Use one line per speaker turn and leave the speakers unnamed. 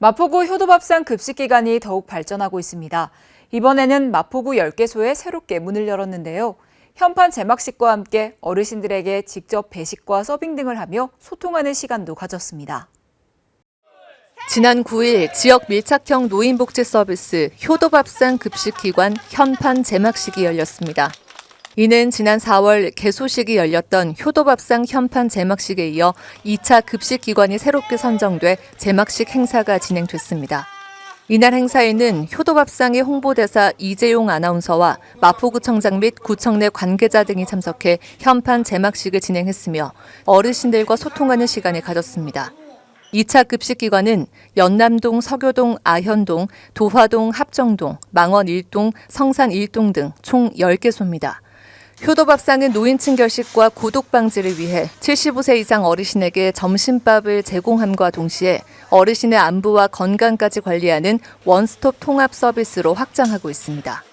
마포구 효도밥상 급식기관이 더욱 발전하고 있습니다. 이번에는 마포구 10개소에 새롭게 문을 열었는데요. 현판 제막식과 함께 어르신들에게 직접 배식과 서빙 등을 하며 소통하는 시간도 가졌습니다.
지난 9일 지역 밀착형 노인복지 서비스 효도밥상 급식기관 현판 제막식이 열렸습니다. 이는 지난 4월 개소식이 열렸던 효도밥상 현판 제막식에 이어 2차 급식 기관이 새롭게 선정돼 제막식 행사가 진행됐습니다. 이날 행사에는 효도밥상의 홍보대사 이재용 아나운서와 마포구청장 및 구청 내 관계자 등이 참석해 현판 제막식을 진행했으며 어르신들과 소통하는 시간을 가졌습니다. 2차 급식기관은 연남동, 서교동, 아현동, 도화동, 합정동, 망원 1동, 성산 1동 등 총 10개소입니다. 효도밥상은 노인층 결식과 고독 방지를 위해 75세 이상 어르신에게 점심밥을 제공함과 동시에 어르신의 안부와 건강까지 관리하는 원스톱 통합 서비스로 확장하고 있습니다.